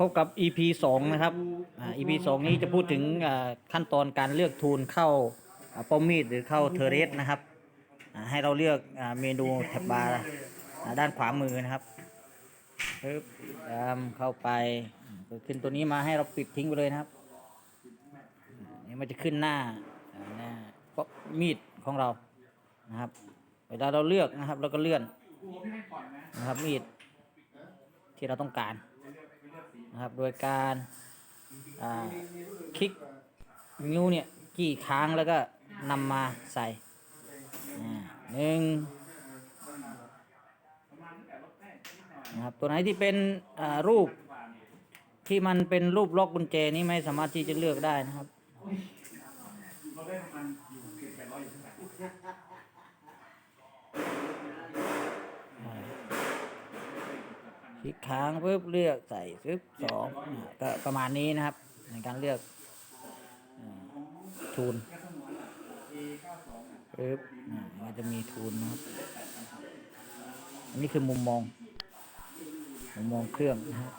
พบกับ EP สองนะครับอ่า EP สองนี้จะพูดถึงอ่าขั้นตอนการเลือกทูลเข้าอ่าป้อมมีดหรือเข้าเทอร์เรสนะครับอ่าให้เราเลือกอ่าเมนูแท็บบาร์อ่าด้านขวามือนะครับปึ๊บตามเข้าไปก็ขึ้นตัวนี้มาให้เราปิดทิ้งไปเลยนะครับอ่านี่มันจะขึ้นหน้าอ่าหน้าป้อมมีดของเรานะครับ เวลาเราเลือกนะครับเราก็เลื่อนนะครับมีดที่เราต้องการ นะครับ โดยการคลิกนิ้วเนี่ยกี่ครั้งแล้วก็นำมาใส่หนึ่งนะครับตัวไหนที่เป็นรูปที่มันเป็นรูปล็อกกุญแจนี้ไม่สามารถที่จะเลือกได้นะครับ คลิกค้างปุ๊บเลือกใส่ปึ๊บสองก็ประมาณนี้นะครับ ในการเลือกทูนปึ๊บมันจะมีทูนนะครับอันนี้คือมุมมองมุมมองเครื่องนะครับ